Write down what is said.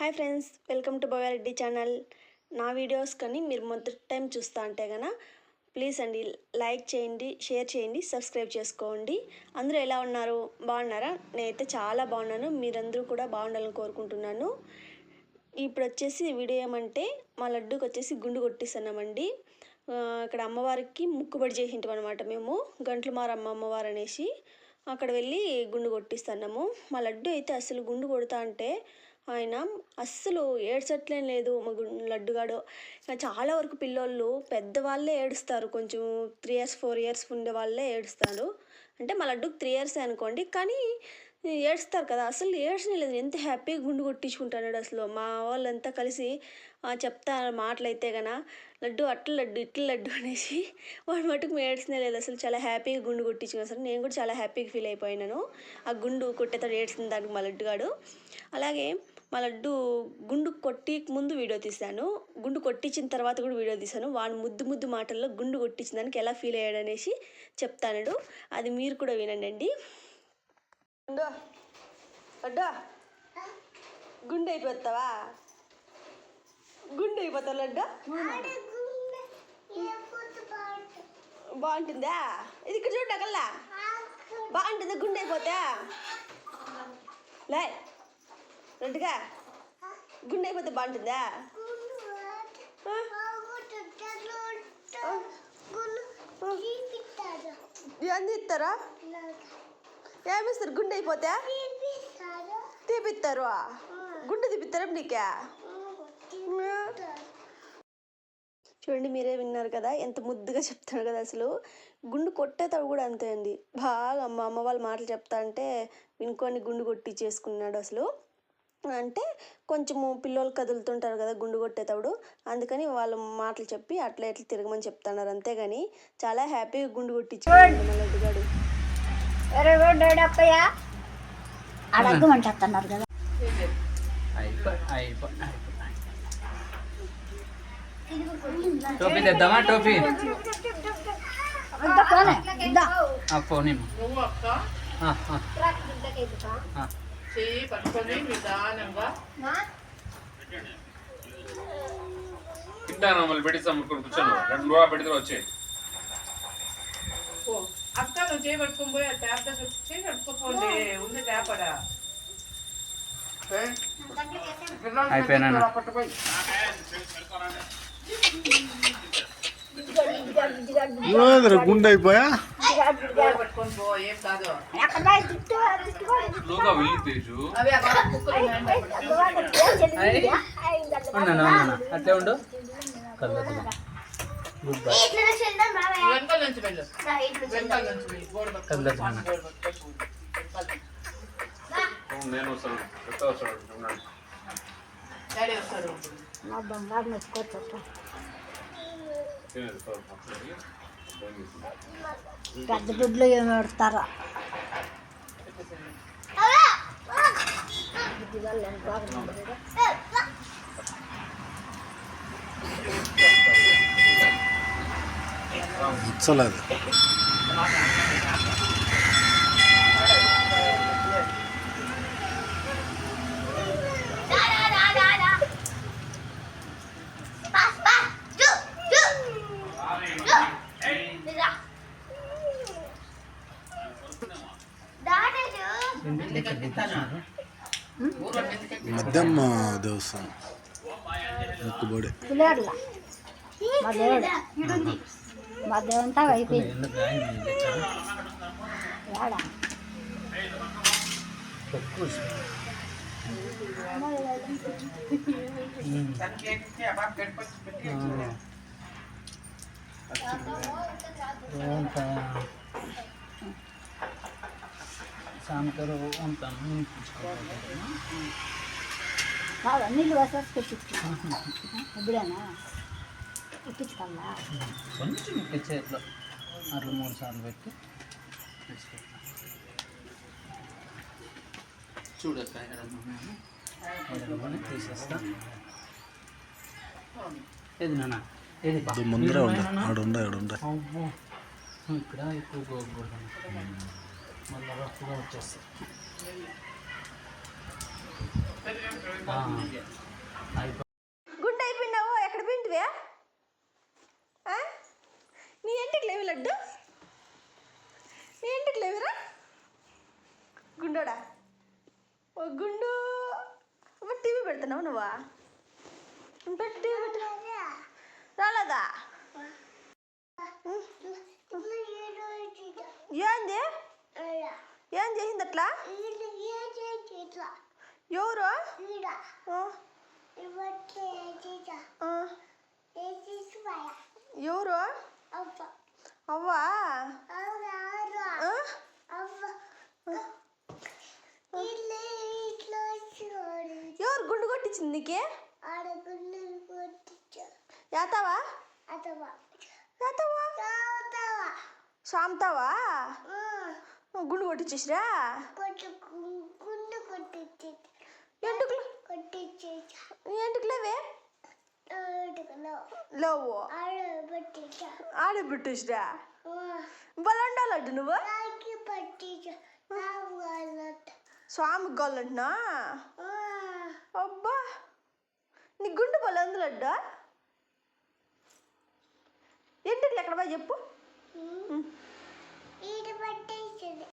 Hi friends welcome to Bhavya Reddy channel. నా videos కానీ మీరు మొదటి టైం చూస్తా అంటే కనుక ప్లీజ్ అండి లైక్ చేయండి షేర్ చేయండి సబ్స్క్రైబ్ చేసుకోండి. అందరూ ఎలా ఉన్నారు? బాగున్నారా? నేనైతే చాలా బాగున్నాను. మీరందరూ కూడా బాగుండాలని కోరుకుంటున్నాను. ఇప్పుడు వచ్చేసి వీడియో ఏమంటే మా లడ్డూకి వచ్చేసి గుండు కొట్టిస్తున్నామండి ఇక్కడ అమ్మవారికి ముక్కుబడి చేసింటాం అనమాట మేము. గంట్ల మారమ్మ అమ్మవారు అనేసి. అక్కడ వెళ్ళి గుండు కొట్టిస్తున్నాము మా లడ్డు అయితే అసలు గుండు కొడతా అంటే ఆయన అస్సలు ఏడ్చట్లేం లేదు. మగు లడ్డుగాడు. ఇంకా చాలా వరకు పిల్లోళ్ళు పెద్దవాళ్ళే ఏడుస్తారు. కొంచెం త్రీ ఇయర్స్ ఫోర్ ఇయర్స్ ఉండే వాళ్ళే ఏడుస్తారు. అంటే మా లడ్డుకు త్రీ ఇయర్స్ అనుకోండి. కానీ ఏడుస్తారు కదా. అసలు ఏడ్చనే లేదు. ఎంత హ్యాపీగా గుండు కొట్టించుకుంటున్నాడు అసలు. మా వాళ్ళంతా కలిసి చెప్తారు మాటలైతే గన లడ్డు అట్ల లడ్డు ఇట్ల లడ్డు అనేసి వాడు మటుకు ఏడ్చినే లేదు. అసలు చాలా హ్యాపీగా గుండు కొట్టించుకున్నాను అసలు నేను కూడా చాలా హ్యాపీగా ఫీల్ అయిపోయినాను. ఆ గుండు కొట్టేతాడు ఏడ్చిన దానికి మా లడ్డుగాడు అలాగే మా లడ్డు గుండు కొట్టి ముందు వీడియో తీశాను. గుండు కొట్టించిన తర్వాత కూడా వీడియో తీశాను. వాడు ముద్దు ముద్దు మాటల్లో గుండు కొట్టించిన దానికి ఎలా ఫీల్ అయ్యాడు అనేసి చెప్తాను అది మీరు కూడా వినండి గుండు గుండు అయిపోతావా? గుండు అయిపోతావు లడ్డు? బాగుంటుందా. ఇది ఇక్కడ చూడకల్లా బాగుంటుందా గుండె అయిపోతా? లే రెడ్డిగా గుండె అయిపోతే బాగుంటుందా? ఏంది ఇస్తారా? ఏమిస్తారు గుండె అయిపోతే? తీపిస్తారు. గుండె తీపిస్తారా నీకే? చూడండి మీరే విన్నారు కదా ఎంత ముద్దుగా చెప్తాడు కదా అసలు. గుండు కొట్టేతాడు కూడా అంతే అండి. బాగా అమ్మ అమ్మ వాళ్ళ మాటలు చెప్తా అంటే వినుకొని గుండు కొట్టి చేసుకున్నాడు అసలు. అంటే కొంచెము పిల్లలు కదులుతుంటారు కదా గుండు కొట్టేటప్పుడు అందుకని వాళ్ళ మాటలు చెప్పి అట్లా ఇట్లా తిరగమని చెప్తున్నారు అంతేగాని చాలా హ్యాపీగా గుండు కొట్టించుకున్నాడు మన లడ్డుగాడు కదా. టోపీ తెద్దామా? టోపీ ఫోన్ తింటాను మమ్మల్ని పెట్టి సమ్ముకొని కూర్చోను. రెండు రూపాయలు పెడితే వచ్చేది పో. అక్క నువ్వు చేయి పట్టుకొని పోయి ట్యాప్ దగ్గర చేయి పట్టుకోపోండి ఉంది ట్యాప్ అడా అయిపోయినా గుండె అయిపోయా చేయి పట్టుకొని పో ఏం కాదు ఎక్కడ తిట్టు తిట్టుకోండి స్లోగా వెళ్ళి తేజు అవి అక్కడ కుక్కలు ఉన్నాయంటే ఉన్నాను ఉన్నాను అట్లే ఉండు గుడ్ బై గోడ గోడ నుంచి. నేను వస్తాను. కొత్త డాడీ మా బంగారు మెచ్చుకోవచ్చు తినేది సార్ పక్కకి. భయం వేసింది. పెద్ద గుడ్లు ఏమి పెడతారా నచ్చలేదు తనకి ఏంటి ఆ బాబు గడిపొచ్చి పెట్టి అంత సాయంత్రం ఉంటాను కాదు నీళ్ళు వేసేసి పెట్టించు ఇప్పుడేనా? ఇప్పించుకోవాలా కొంచెం ఇట్లా చేతిలో అట్లా మూడు సార్లు పెట్టి చూడక్క తీసేస్తా. ఏది నాన్న? ఏది? ముందరే ఉండే. ఇక్కడ ఎక్కువ మళ్ళీ రఫ్గా వచ్చేస్తాయి గుండె అయిపోయినావు ఎక్కడ పోయింటివే? నీ ఇంటికి లేవి లడ్డు? నీ ఇంటికి లేవిరా? గుండోడా? ఓ గుండు! టీవీ పెడుతున్నావు నువ్వా? పెట్టు రాలేదా? ఏంది? ఏం చేసింది అట్లా ఎవరు ఎవరు? అవ్వా? ఎవరు గుండు కొట్టించింది నీకే? యాతావా? యాతావా. సామ్తావా గుండు కొట్టించేసిరా గుండు కొట్టించి ఎంటుకులు కొట్టించి ఎంటుకు లేవే? ఆడబిట్టేసిరా బలండాలడ్డు నువ్వు? స్వామి గోళ్ళంటున్నా అబ్బా. నీ గుండు బలం ఉంది లడ్డు ఎంటుకులు ఎక్కడ పోయి చెప్పు ഈടുപെട്ടിരിക്കുന്നത്